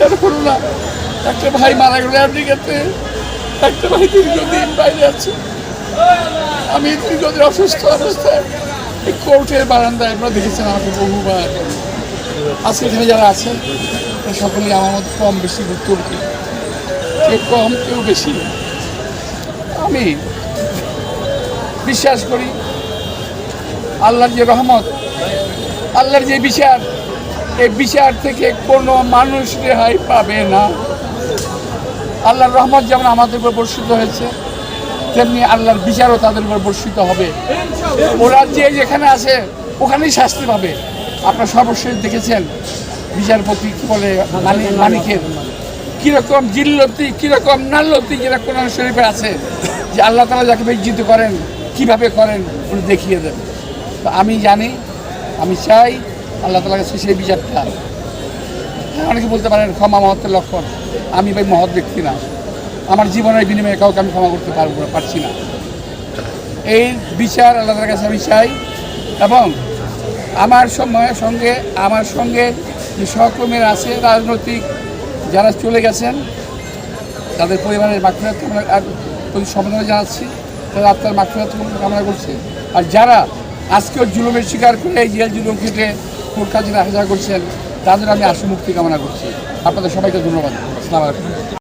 বিচার হলো না। একটা ভাই মারা গেল আমেরিকাতে। একটা ভাই দীর্ঘদিন বাইরে আছে। আমি দীর্ঘদিন অসুস্থ অবস্থায় এই কোর্টের বারান্দায় আপনারা দেখেছেন আমাকে বহুবার। আজকে এখানে যারা তারা সকলেই আমার মতো কম বেশি ভুক্তভোগী কেউ কম, কেউ বেশি। আমি বিশ্বাস করি, আল্লাহর যে রহমত, আল্লাহর যে বিচার এই বিচার থেকে কোনো মানুষ রেহাই পাবে না। আল্লাহর রহমত যেমন আমাদের উপর বর্ষিত হয়েছে, তেমনি আল্লাহর বিচারও তাদের উপর বর্ষিত হবে। ওরা যে যেখানে আছে, ওখানেই শাস্তি পাবে। আপনারা সর্বশেষ দেখেছেন বিচারপতি কী বলে মানিকের। কীরকম জিল্লতি, কীরকম নাল্লতি যেটা কোরআন শরীফে আছে, যে আল্লাহ তালা যাকে বিজ্জিত করেন, কীভাবে করেন, উনি দেখিয়ে দেন তো আমি জানি, আমি চাই আল্লাহ তালার কাছে সেই বিচারটা। অনেকে বলতে পারেন, ক্ষমা মহত্বের লক্ষণ। আমি ভাই মহৎ ব্যক্তি না। আমার জীবনের বিনিময়ে কাউকে আমি ক্ষমা করতে পারব, পারছি না। এই বিচার আল্লাহর কাছে আমি চাই এবং আমার সময়ের সঙ্গে, আমার সঙ্গে যে সহকর্মীরা আছে, রাজনৈতিক যারা চলে গেছেন, তাদের পরিবারের আর প্রতি সমবেদনা জানাচ্ছি তাদের আত্মার মাগফিরাত কামনা করছি। আর যারা আজকেও জুলুমের শিকার করে জেল জুলুম খেটে কোর্ট কাজে হাজার করছেন তাদের আমি আশু মুক্তি কামনা করছি। আপনাদের সবাইকে ধন্যবাদ। আসসালাম আলাইকুম।